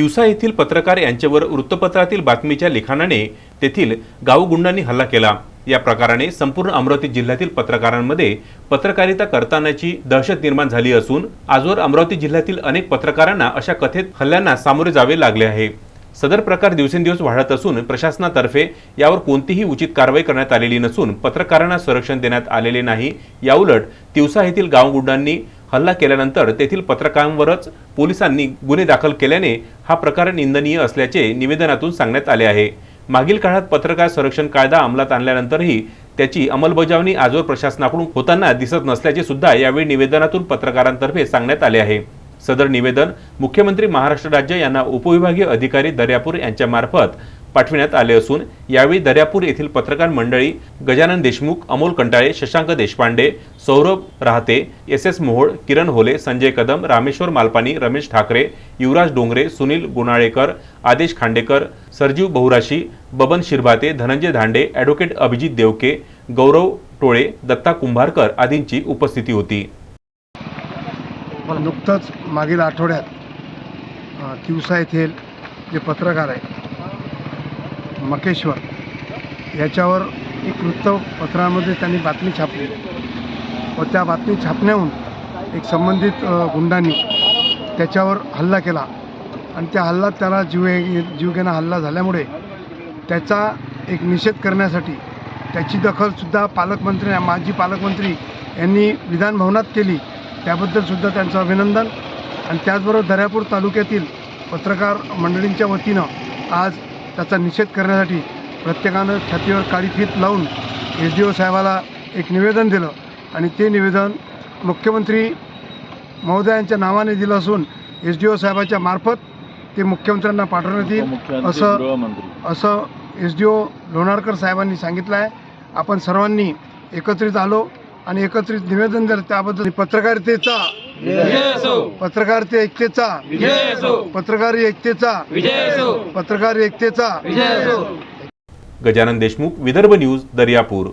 तिवसा येथील पत्रकार यांच्यावर वृत्तपत्रातील बातमीच्या लिखाणाने तेथील गावगुंडांनी हल्ला केला. या प्रकाराने संपूर्ण अमरावती जिल्ह्यातील पत्रकारांमध्ये पत्रकारिता करतानाची दहशत निर्माण झाली असून आजवर अमरावती जिल्ह्यातील अनेक पत्रकारांना अशा कथित हल्ल्यांना सामोरे जावे लागले आहे. सदर प्रकार दिवसेंदिवस वाढत असून प्रशासनातर्फे यावर कोणतीही उचित कारवाई करण्यात आलेली नसून पत्रकारांना संरक्षण देण्यात आलेले नाही. याउलट तिवसा येथील गावगुंडांनी हल्ला केल्यानंतर तेथील पत्रकारांवरच पोलिसांनी गुन्हे दाखल केल्याने हा प्रकार निंदनीय असल्याचे निवेदनातून सांगण्यात आले आहे. मागील काळात पत्रकार संरक्षण कायदा अंमलात आणल्यानंतरही त्याची अंमलबजावणी आजवर प्रशासनाकडून होताना दिसत नसल्याचे सुद्धा यावेळी निवेदनातून पत्रकारांतर्फे सांगण्यात आले आहे. सदर निवेदन मुख्यमंत्री महाराष्ट्र राज्य यांना उपविभागीय अधिकारी दर्यापूर यांच्यामार्फत पाठविण्यात आले असून यावेळी दर्यापूर येथील पत्रकार मंडळी गजानन देशमुख अमोल कंटाळे शशांक देशपांडे सौरभ राहते एस एस मोहोळ किरण होले संजय कदम रामेश्वर मालपानी रमेश ठाकरे युवराज डोंगरे सुनील गुणाळेकर आदेश खांडेकर सरजीव बहुराशी बबन शिरभाते धनंजय धांडे ॲडव्होकेट अभिजित देवके गौरव टोळे दत्ता कुंभारकर आदींची उपस्थिती होती. नुकतंच मागील आठवड्यात तिवसा येथील जे पत्रकार आहे मकेश्वर. याच्यावर एक वृत्तपत्रामध्ये त्यांनी बातमी छापली. व त्या बातमी छापण्याहून एक संबंधित गुंडांनी त्याच्यावर हल्ला केला. आणि त्या हल्ला त्याला जीव जीवघेणा हल्ला झाल्यामुळे त्याचा एक निषेध करण्यासाठी त्याची दखलसुद्धा पालकमंत्री माजी पालकमंत्री यांनी विधानभवनात केली. त्याबद्दलसुद्धा त्यांचं अभिनंदन. आणि त्याचबरोबर दर्यापूर तालुक्यातील पत्रकार मंडळींच्या वतीनं आज त्याचा निषेध करण्यासाठी प्रत्येकानं छातीवर काळी फीत लावून एस डी ओ साहेबाला एक निवेदन दिलं आणि ते निवेदन मुख्यमंत्री महोदयांच्या नावाने दिलं असून एस डी ओ साहेबाच्या मार्फत ते मुख्यमंत्र्यांना पाठवण्यात येईल. असं असं एस डी ओ लोणारकर साहेबांनी सांगितलं आहे. आपण सर्वांनी एकत्रित आलो आणि एकत्रित निवेदन दिलं. त्याबद्दल पत्रकारितेचा पत्रकारिते ऐकतेचा पत्रकारी ऐकतेचा पत्रकारी ऐकतेचा गजानन देशमुख विदर्भ न्यूज दर्यापूर.